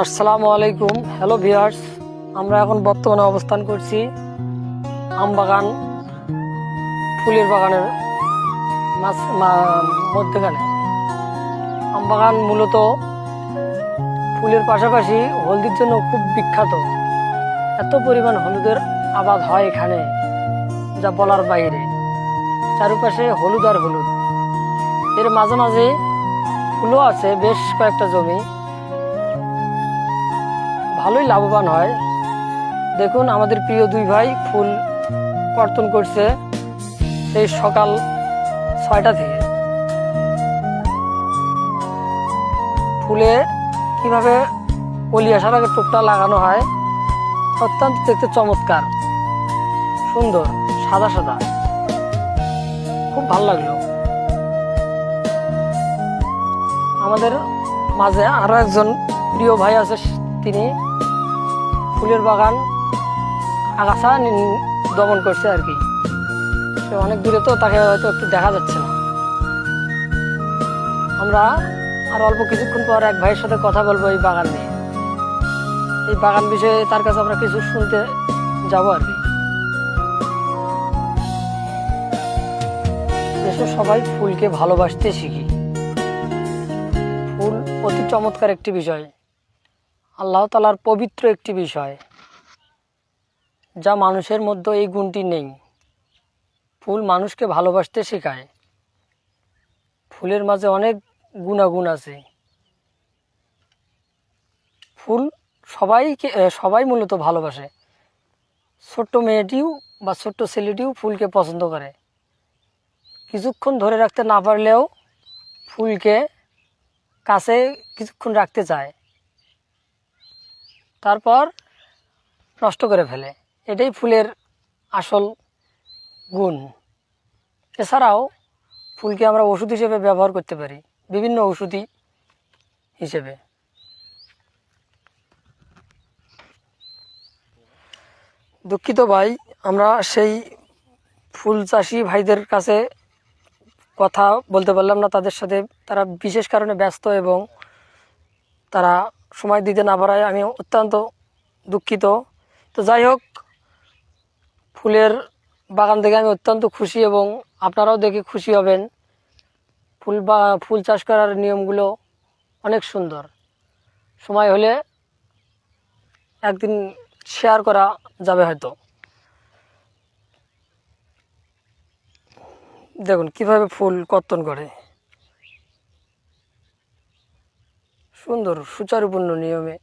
আসসালামু আলাইকুম। Hello viewers আমরা এখন বর্তমানে অবস্থান করছি আম বাগান, ফুলের বাগানের মাঝ মা- মধ্যখানে। আম বাগান মূলত ফুলের পাশাপাশি হলদির জন্য খুব বিখ্যাত। এত পরিমাণ হলুদের আবাদ হয় এখানে, যা বলার বাইরে। চারপাশে হলুদ আর হলুদ। এর মাঝে মাঝে ফুলও আছে, বেশ কয়েকটা জমি। ভালোই লাভবান হয়। দেখুন আমাদের প্রিয় দুই ভাই ফুল কর্তন করছে সেই সকাল ছয়টা থেকে। ফুলে কীভাবে কলি আসার আগে টোপটা লাগানো হয়, অত্যন্ত দেখতে চমৎকার। সুন্দর, সাদা সাদা। খুব ভালো লাগল। আমাদের মাঝে আরও একজন প্রিয় ভাই আছে, তিনি ফুলের বাগান, আগাছা দমন করছে আর কি। সে অনেক দূরে তো, তাকে হয়তো একটু দেখা যাচ্ছে না। আমরা আর অল্প কিছুক্ষণ পর এক ভাইয়ের সাথে কথা বলব এই বাগান নিয়ে। এই বাগান বিষয়ে তার কাছে আমরা কিছু শুনতে যাব আর কি। সবাই ফুলকে ভালোবাসতে শিখি। ফুল অতি চমৎকার একটি বিষয়। আল্লাহ তালার পবিত্র একটি বিষয়, যা মানুষের মধ্যে এই গুণটি নেই। ফুল মানুষকে ভালোবাসতে শেখায়। ফুলের মাঝে অনেক গুণাগুণ আছে। ফুল সবাইকে সবাই মূলত ভালোবাসে। ছোট্ট মেয়েটিও বা ছোট্ট ছেলেটিও ফুলকে পছন্দ করে। কিছুক্ষণ ধরে রাখতে না পারলেও ফুলকে কাছে কিছুক্ষণ রাখতে চায়। তারপর নষ্ট করে ফেলে। এটাই ফুলের আসল গুণ। এছাড়াও ফুলকে আমরা ওষুধ হিসেবে ব্যবহার করতে পারি, বিভিন্ন ওষুধি হিসেবে। দুঃখিত ভাই, আমরা সেই ফুল চাষি ভাইদের কাছে কথা বলতে পারলাম না, তাদের সাথে তারা বিশেষ কারণে ব্যস্ত এবং তারা সময় দিতে না পারায় আমি অত্যন্ত দুঃখিত। তো যাই হোক, ফুলের বাগান থেকে আমি অত্যন্ত খুশি এবং আপনারাও দেখে খুশি হবেন। ফুল বা, ফুল চাষ করার নিয়মগুলো অনেক সুন্দর। সময় হলে একদিন শেয়ার করা যাবে হয়তো। দেখুন, কীভাবে ফুল কর্তন করে। সুন্দর সুচারুপূর্ণ নিয়মে